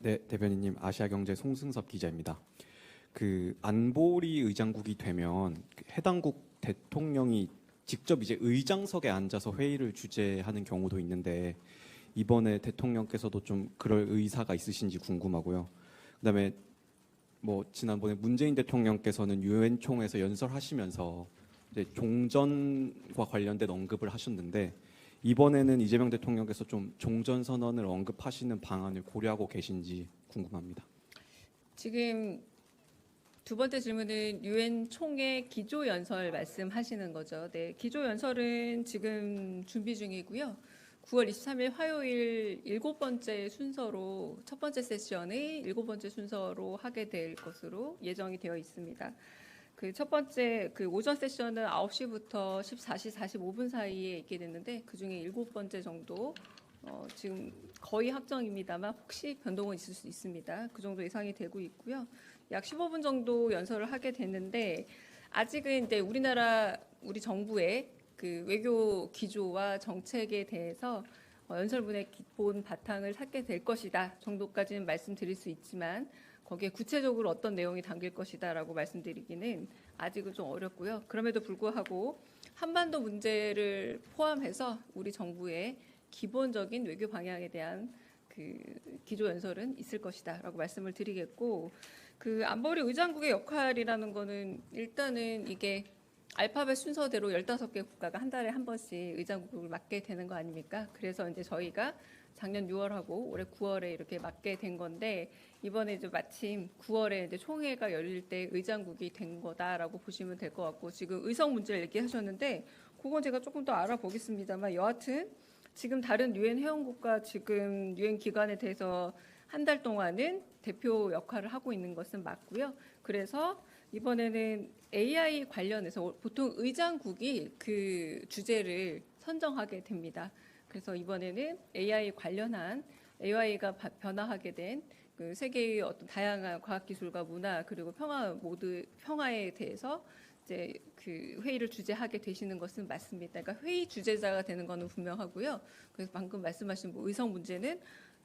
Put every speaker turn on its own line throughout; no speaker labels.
네, 대변인님 아시아경제 송승섭 기자입니다. 그 안보리 의장국이 되면 그 해당국 대통령이 직접 이제 의장석에 앉아서 회의를 주재하는 경우도 있는데 이번에 대통령께서도 좀 그럴 의사가 있으신지 궁금하고요. 그다음에 뭐 지난번에 문재인 대통령께서는 유엔 총회에서 연설하시면서 이제 종전과 관련된 언급을 하셨는데 이번에는 이재명 대통령께서 좀 종전 선언을 언급하시는 방안을 고려하고 계신지 궁금합니다.
지금 두 번째 질문은 유엔 총회 기조 연설 말씀하시는 거죠. 네, 기조 연설은 지금 준비 중이고요. 9월 23일 화요일 일곱 번째 순서로 첫 번째 세션의 일곱 번째 순서로 하게 될 것으로 예정이 되어 있습니다. 그 첫 번째 그 오전 세션은 9시부터 14시 45분 사이에 있게 됐는데 그 중에 일곱 번째 정도 어, 지금 거의 확정입니다만 혹시 변동은 있을 수 있습니다. 그 정도 예상이 되고 있고요. 약 15분 정도 연설을 하게 됐는데 아직은 이제 우리나라 우리 정부의 그 외교 기조와 정책에 대해서 어, 연설문의 기본 바탕을 찾게 될 것이다 정도까지는 말씀드릴 수 있지만 거기에 구체적으로 어떤 내용이 담길 것이다라고 말씀드리기는 아직은 좀 어렵고요. 그럼에도 불구하고 한반도 문제를 포함해서 우리 정부의 기본적인 외교 방향에 대한 그 기조 연설은 있을 것이다라고 말씀을 드리겠고 그 안보리 의장국의 역할이라는 거는 일단은 이게 알파벳 순서대로 15개 국가가 한 달에 한 번씩 의장국을 맡게 되는 거 아닙니까? 그래서 이제 저희가 작년 6월하고 올해 9월에 이렇게 맡게 된 건데 이번에 이제 마침 9월에 이제 총회가 열릴 때 의장국이 된 거다라고 보시면 될 것 같고 지금 의성 문제를 얘기하셨는데 그건 제가 조금 더 알아보겠습니다만 여하튼 지금 다른 유엔 회원국과 지금 유엔 기관에 대해서 한 달 동안은 대표 역할을 하고 있는 것은 맞고요. 그래서 이번에는 AI 관련해서 보통 의장국이 그 주제를 선정하게 됩니다. 그래서 이번에는 AI 관련한 AI가 변화하게 된 그 세계의 어떤 다양한 과학 기술과 문화 그리고 평화 모두 평화에 대해서 이제 그 회의를 주재하게 되시는 것은 맞습니다. 그러니까 회의 주재자가 되는 것은 분명하고요. 그래서 방금 말씀하신 뭐 의성 문제는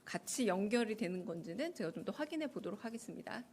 같이 연결이 되는 건지는 제가 좀 더 확인해 보도록 하겠습니다.